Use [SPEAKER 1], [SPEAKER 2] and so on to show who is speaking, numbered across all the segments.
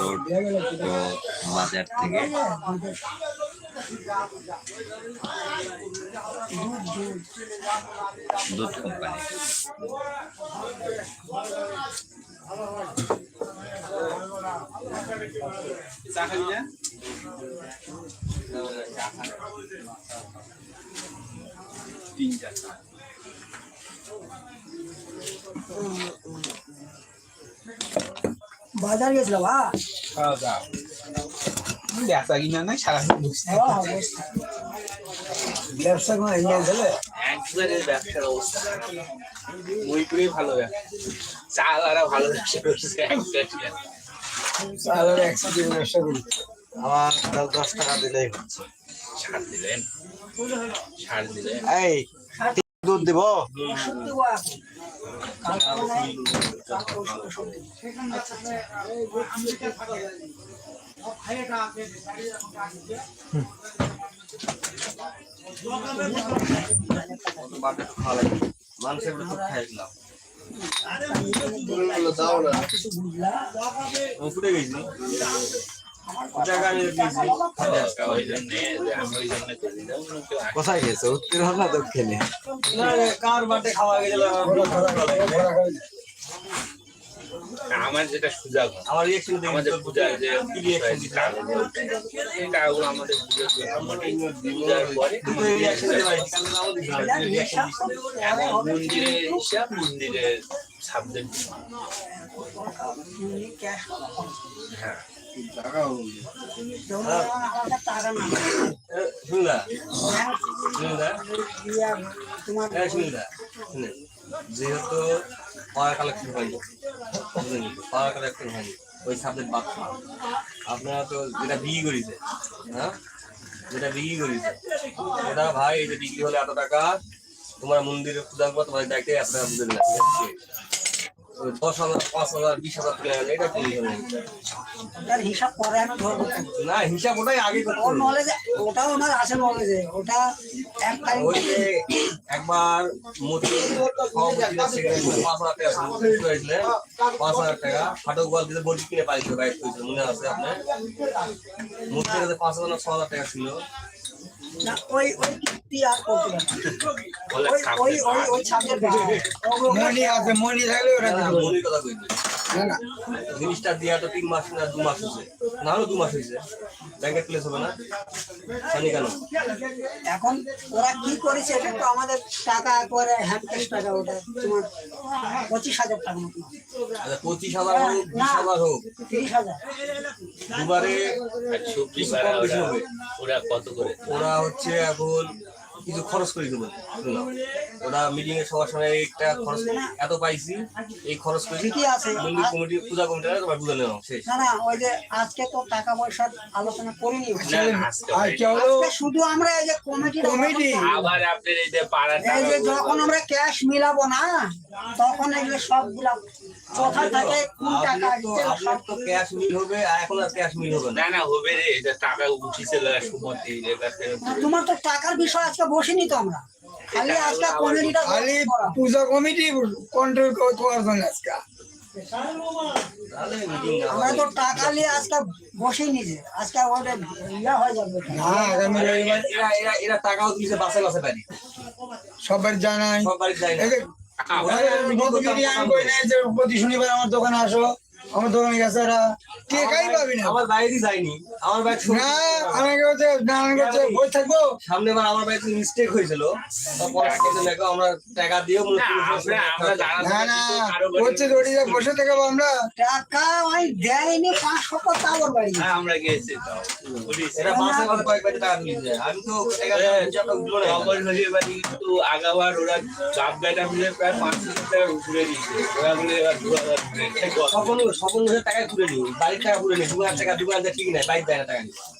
[SPEAKER 1] Road তো বাজার থেকে। দুধ কোম্পানি।
[SPEAKER 2] বাজার গেছিল বা?
[SPEAKER 3] ব্যবসা কিনা নাই সারাদিন বসে
[SPEAKER 2] ব্যবসা নিয়ে গেলে
[SPEAKER 3] একবারে ব্যবসার অবস্থা। করেই ভালো ব্যবসা। চাল আর ভালো ব্যবসা করছে।
[SPEAKER 2] চালের একসাথে ব্যবসা করি।
[SPEAKER 4] আমার দশ দশ টাকা দিলেই হচ্ছে।
[SPEAKER 3] ছাড় দিলেন। ছাড় দিলেন।
[SPEAKER 4] এই দুধ দিব। মানুষের তো খাইছিলাম
[SPEAKER 2] কিছু বুঝলা
[SPEAKER 4] ফুটে গেছি? কোথায় গেছে? উত্তর না দক্ষিণে? কার বাটে খাওয়া গেছিল
[SPEAKER 3] আমার যেটা সুযোগ
[SPEAKER 4] আমার রিয়েকশন
[SPEAKER 3] আমাদের পূজা যে টাকাগুলো আমাদের হিসাব মন্দিরের সাবজেক্ট হ্যাঁ।
[SPEAKER 4] হ্যাঁ যেহেতু পাওয়ার কালেকশন হয়নি পাওয়ার কালেকশন হয়নি ওই সাবজেক্ট বাদ। আপনারা তো যেটা বিক্রি করেছে হ্যাঁ যেটা বিক্রি করেছে ওটা ভাই এটা বিক্রি হলে এত টাকা তোমার মন্দিরে পূজা করব তোমার দায়িত্বে টাকা বুঝে দিলাম দশ হাজার পাঁচ হাজার বিশ হাজার টাকা এটা কি হবে
[SPEAKER 2] হিসাব পরে আমি ধরবো।
[SPEAKER 4] না হিসাব ওটাই আগে
[SPEAKER 2] ওর নলেজে ওটাও আমার আছে নলেজে ওটা এক টাইম
[SPEAKER 4] একবার মতি সেখানে পাঁচ হাজার টাকা পাঁচ হাজার টাকা। ফাটক বল দিতে বডি কিনে পাইছিল বাইক মনে আছে আপনার? মূর্তির কাছে পাঁচ হাজার না ছ হাজার টাকা ছিল।
[SPEAKER 2] না ওই ওই কীর্তি আর করতে পারে
[SPEAKER 3] বলে
[SPEAKER 2] ওই ওই ওই মনি আছে মনি থাকলে ওরা
[SPEAKER 4] না, জিনিসটা দিয়া তো তিন মাস না দু মাস হয়েছে। না হলো দু মাস হয়েছে। ব্যাংকের প্লেস হবে না। জানি কেন।
[SPEAKER 2] এখন ওরা কি করেছে এটা তো আমাদের টাকা করে হ্যান্ড ক্যাশ টাকা ওটা তোমার পঁচিশ হাজার টাকা মতো।
[SPEAKER 4] আচ্ছা পঁচিশ হাজার হোক বিশ হাজার হোক।
[SPEAKER 2] তিরিশ হাজার।
[SPEAKER 4] দুবারে
[SPEAKER 3] সবজি
[SPEAKER 4] কিছু কম বেশি হবে।
[SPEAKER 3] ওরা কত করে?
[SPEAKER 4] ওরা হচ্ছে এখন কিছু খরচ করে দেবো। ওরা মিটিং এর সবার সময় একটা খরচ এত পাইছি এই খরচ করে
[SPEAKER 2] ঠিকই আছে।
[SPEAKER 4] মন্দির কমিটি পূজা কমিটিরা তোমার বুঝে নেওয়া শেষ।
[SPEAKER 2] না না ওই যে আজকে তো টাকা পয়সার আলোচনা করিনি। শুধু আমরা এই যে কমিটি। কমিটি
[SPEAKER 3] আবার আপনার এই যে পাড়ার
[SPEAKER 2] এই যে যখন আমরা ক্যাশ মিলাবো না তখন এগুলো সবগুলা কোথায় থাকে কোন টাকা
[SPEAKER 4] আপনার তো তো ক্যাশ মিল হবে আর এখন আর ক্যাশ মিল হবে না।
[SPEAKER 3] না না হবে রে এটা টাকা উঠিছিল সুমতি এটা
[SPEAKER 2] তোমার তো টাকার বিষয় আজকে বসিনি তো আমরা। খালি আজকে কমিটিটা
[SPEAKER 5] খালি পূজা কমিটি কন্ট্রোল আজকে।
[SPEAKER 2] আমরা তো টাকা নিয়ে আজকে আজকে ওদের ইয়া হয়ে যাবে।
[SPEAKER 5] না আগামী রবিবার
[SPEAKER 4] এরা টাকাও দিয়েছে বাসে বাসে বাড়ি
[SPEAKER 5] সবার জানাই
[SPEAKER 4] সব বাড়ি যায় না।
[SPEAKER 5] এই যে আমি কই নাই যে প্রতি শনিবার আমার দোকানে আসো আমার দোকানে গেছে এরা। টেকাই পাবি না?
[SPEAKER 4] আমার বাইরে যায়নি। আমার বাইক
[SPEAKER 5] না আমাকে হচ্ছে নানান কাছে বই থাকব?
[SPEAKER 4] সামনে বার আমার বাইক মিস্টেক হয়েছিল। দেখো আমরা টাকা দিয়েও
[SPEAKER 3] না,
[SPEAKER 5] না বসে থাকব আমরা।
[SPEAKER 2] টাকা ওই দেয়নি পাঁচশো বাড়ি।
[SPEAKER 3] হ্যাঁ আমরা
[SPEAKER 4] টাকা আমি তো টাকা
[SPEAKER 3] কিন্তু আগাবার ওরা গাব গাড়িটা মিলে প্রায় পাঁচ হাজার টাকার উপরে দিয়েছে ওরা বলে এবার দু হাজার।
[SPEAKER 4] সকল সকল টাকা ঘুরে নি বাড়ির টাকা ঘুরে নি দু হাজার টাকা দু হাজার ঠিক নাই বাইক দেয় টাকা নিয়ে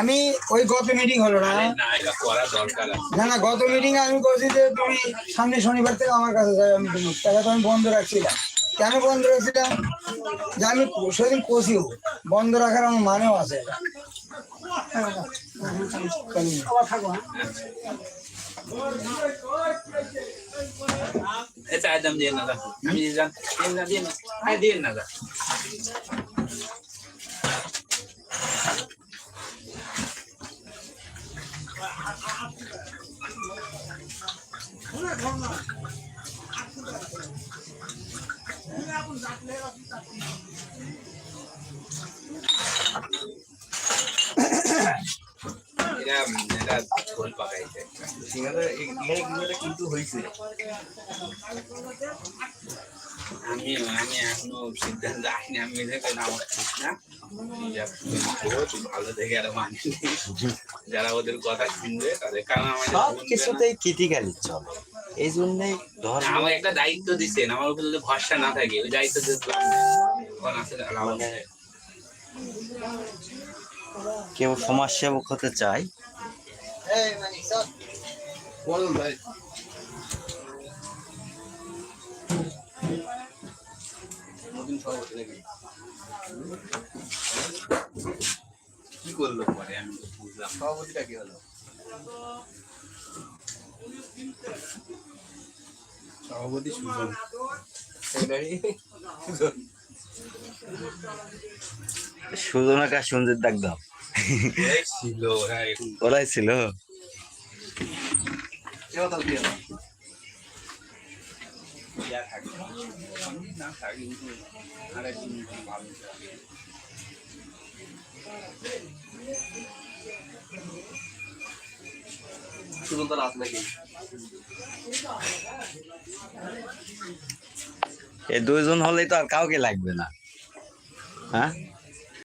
[SPEAKER 4] আমি
[SPEAKER 5] ওই গত মিটিং হলো না।
[SPEAKER 3] না
[SPEAKER 5] না গত মিটিং আমি বলছি যে তুমি সামনে শনিবার থেকে আমার কাছে যাবে আমি টাকা তো আমি বন্ধ রাখছিলাম। কেন বন্ধ রাখছিলাম? যে আমি সেদিন কষিও বন্ধ রাখার আমার মানেও আছে এটা।
[SPEAKER 2] হ্যাঁ
[SPEAKER 3] চায়ের দাম দিয়ে না। আমি দিয়ে না দিয়ে না আয় দিয়ে না দা। এটা এটা ঝোল পাকাইছে
[SPEAKER 4] সিঙ্গারা এখানে কিন্তু কিন্তু হয়েছে
[SPEAKER 3] আমি আমি এখনও সিদ্ধান্ত আসিনি আমি না ভালো আরও মানিয়ে যারা ওদের কথা শুনবে তাদের কারণ আমার
[SPEAKER 1] সব কিছুতেই ক্রিটিক্যালি চলে। এই জন্যই ধর্ম
[SPEAKER 3] আমার একটা দায়িত্ব দিচ্ছেন আমার উপর যদি ভরসা না থাকে ওই দায়িত্ব
[SPEAKER 1] মানে। কেউ সমাজসেবক হতে চায়?
[SPEAKER 4] নাকি
[SPEAKER 3] কি করল পরে আমি বুঝলাম
[SPEAKER 4] সভাপতিটা কি হলো?
[SPEAKER 3] সভাপতি সুজন।
[SPEAKER 4] সেক্রেটারি
[SPEAKER 1] সুজনাকা সঞ্জিত ডাক দাও।
[SPEAKER 3] ছিল হ্যাঁ
[SPEAKER 1] ওরাই ছিল?
[SPEAKER 4] কেউ তাহলে রাত নাকি?
[SPEAKER 1] এই দুইজন হলেই তো আর কাউকে লাগবে না। হ্যাঁ?